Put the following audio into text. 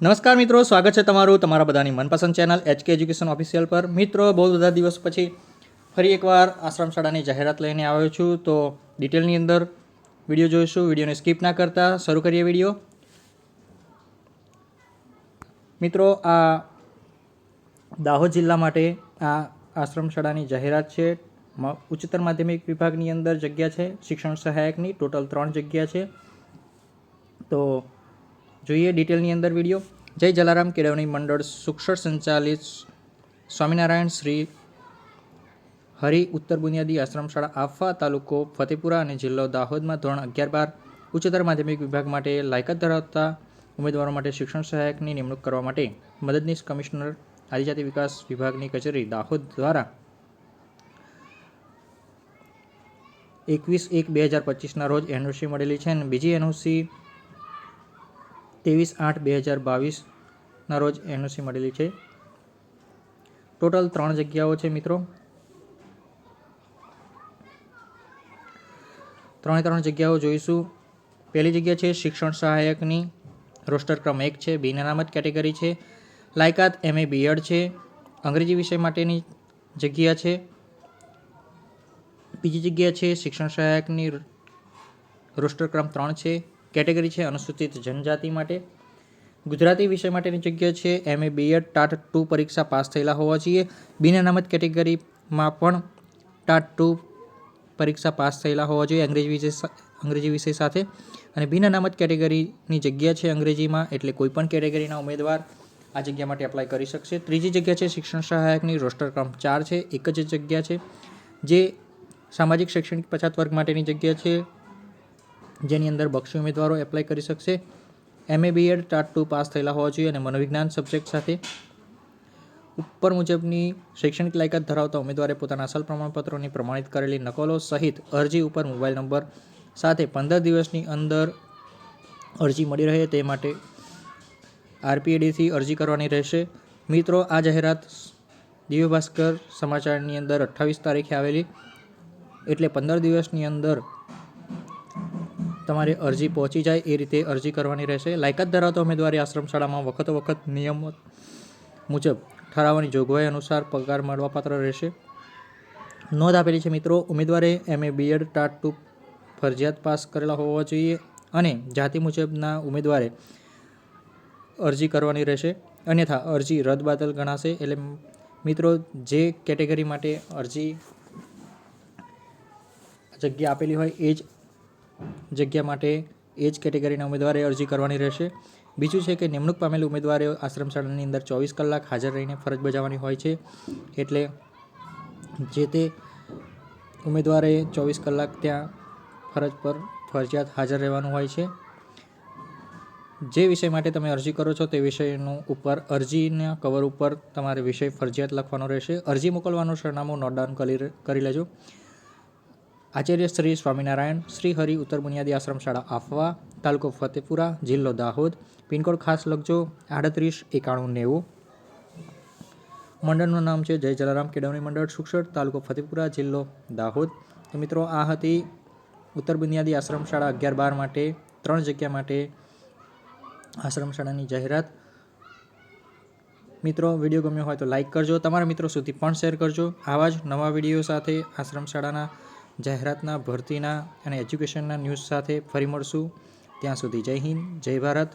નમસ્કાર મિત્રો, સ્વાગત છે તમારું તમારા બધાની મનપસંદ ચેનલ એચકે એજ્યુકેશન ઓફિશિયલ પર. મિત્રો, બહુ બધા દિવસ પછી ફરી એકવાર આશ્રમ શાળાની જાહેરાત લઈને આવ્યો છું. તો ડિટેલની અંદર વીડિયો જોઈશું, વિડીયોને સ્કીપ ના કરતા, શરૂ કરીએ વીડિયો. મિત્રો, આ દાહોદ જિલ્લા માટે આ આશ્રમ શાળાની જાહેરાત છે. ઉચ્ચતર માધ્યમિક વિભાગની અંદર જગ્યા છે. શિક્ષણ સહાયકની ટોટલ ત્રણ જગ્યા છે. તો જોઈએ ડિટેલની અંદર વીડિયો. જય જલારામ, કેળવણી મંડળ સુક્ષર સંચાલિત સ્વામિનારાયણ શ્રી હરિ ઉત્તર બુનિયાદી આશ્રમ શાળા આફા તાલુકો ફતેપુરા અને જિલ્લો દાહોદમાં ધોરણ અગિયાર બાર ઉચ્ચતર માધ્યમિક વિભાગ માટે લાયકાત ધરાવતા ઉમેદવારો માટે શિક્ષણ સહાયકની નિમણૂક કરવા માટે મદદનીશ કમિશનર, આદિજાતિ વિકાસ વિભાગની કચેરી દાહોદ દ્વારા એકવીસ એક બે હજાર પચીસના રોજ એનઓસી મળેલી છે અને બીજી એનઓસી ત્રેવીસ આઠ બે હજાર બાવીસના રોજ એનઓસી મળેલી છે. ટોટલ ત્રણ જગ્યાઓ છે મિત્રો. ત્રણે ત્રણ જગ્યાઓ જોઈશું. પહેલી જગ્યા છે શિક્ષણ સહાયકની. રોસ્ટર ક્રમ એક છે બિન અનામત કેટેગરી છે. લાયકાત એમએ બીએડ છે. અંગ્રેજી વિષય માટેની જગ્યા છે. બીજી જગ્યા છે શિક્ષણ સહાયકની. રોસ્ટર ક્રમ ત્રણ છે. કેટેગરી છે અનુસૂચિત જનજાતિ માટે. ગુજરાતી વિષય માટેની જગ્યા છે એમએ બીએડ ટાટ. ટુ પરીક્ષા પાસ થયેલા હોવા જોઈએ. બિન અનામત કેટેગરીમાં પણ ટાટ ટુ પરીક્ષા પાસ થયેલા હોવા જોઈએ અંગ્રેજી વિષય અંગ્રેજી વિષય સાથે. અને બિન અનામત કેટેગરીની જગ્યા છે અંગ્રેજીમાં, એટલે કોઈપણ કેટેગરીના ઉમેદવાર આ જગ્યા માટે એપ્લાય કરી શકશે. ત્રીજી જગ્યા છે શિક્ષણ સહાયકની રોસ્ટર ક્રમ ચાર છે. એક જ જગ્યા છે જે સામાજિક શૈક્ષણિક પછાત વર્ગ માટેની જગ્યા છે. જેની અંદર બક્ષી ઉમેદવારો એપ્લાય કરી શકશે. MA BEd TAT two pass થયેલા હોવા જોઈએ અને મનોવિજ્ઞાન સબ્જેક્ટ સાથે. ઉપર મુજબની શૈક્ષણિક લાયકાત ધરાવતા ઉમેદવારે પોતાના અસલ પ્રમાણપત્રોની પ્રમાણિત કરેલી નકલો સહિત અરજી ઉપર મોબાઈલ નંબર સાથે પંદર દિવસની અંદર અરજી મળી રહે તે માટે આરપીએડીથી અરજી કરવાની રહેશે. મિત્રો, આ જાહેરાત દિવ્ય ભાસ્કર સમાચારની અંદર અઠ્ઠાવીસ તારીખે આવેલી. એટલે પંદર દિવસની અંદર તમારે અરજી પહોંચી જાય, એ રીતે અરજી કરવાની રહેશે. લાયકાત ધરાવતા ઉમેદવારે આશ્રમ શાળામાં વખતો વખત નિયમો મુજબ ઠરાવવાની જોગવાઈ અનુસાર પગાર મળવાપાત્ર રહેશે. નોંધ આપેલી છે મિત્રો, ઉમેદવારે એમએ બીએડ ટાટ ટુ ફરજિયાત પાસ કરેલા હોવા જોઈએ અને જાતિ મુજબના ઉમેદવારે અરજી કરવાની રહેશે. અન્યથા, અરજી રદ બાદલ ગણાશે. એટલે મિત્રો, જે કેટેગરી માટે અરજી જગ્યા આપેલી હોય, એ જ જગ્યા માટે એ જ કેટેગરીના ઉમેદવારે અરજી કરવાની રહેશે. બીજું છે કે નિમણૂક પામેલ ઉમેદવારે આશ્રમ શાળાની અંદર ચોવીસ કલાક હાજર રહીને ફરજ બજાવવાની હોય છે. એટલે જે તે ઉમેદવારે ચોવીસ કલાક ત્યાં ફરજ પર ફરજિયાત હાજર રહેવાનું હોય છે. જે વિષય માટે તમે અરજી કરો છો તે વિષયનું ઉપર અરજીના કવર ઉપર તમારે વિષય ફરજિયાત લખવાનો રહેશે. અરજી મોકલવાનું સરનામું નોટ ડાઉન કરી કરી લેજો. આચાર્ય શ્રી સ્વામિનારાયણ, શ્રી હરિ ઉત્તર બુનિયાદી આશ્રમ શાળા આફવા, તાલુકો ફતેપુરા, જિલ્લો દાહોદ, પિનકોડ ખાસ લખજો, આડત્રીસ, એકાણું, નેવું. મંડળનું નામ છે જય જલારામ કેળવણી મંડળ સુક્ષર તાલુકો ફતેપુરા, જિલ્લો દાહોદ. તો મિત્રો, આ હતી ઉત્તર બુનિયાદી આશ્રમ શાળા અગિયાર બાર માટે, ત્રણ જગ્યા માટે આશ્રમ શાળાની જાહેરાત. મિત્રો, વીડિયો ગમ્યો હોય તો લાઇક કરજો. તમારા મિત્રો સુધી પણ શેર કરજો. આવા જ નવા વીડિયો સાથે આશ્રમ શાળાના જાહેરાતના ભરતીના અને એજ્યુકેશનના ન્યૂઝ સાથે ફરી મળશું. ત્યાં સુધી જય હિન્દ જય ભારત.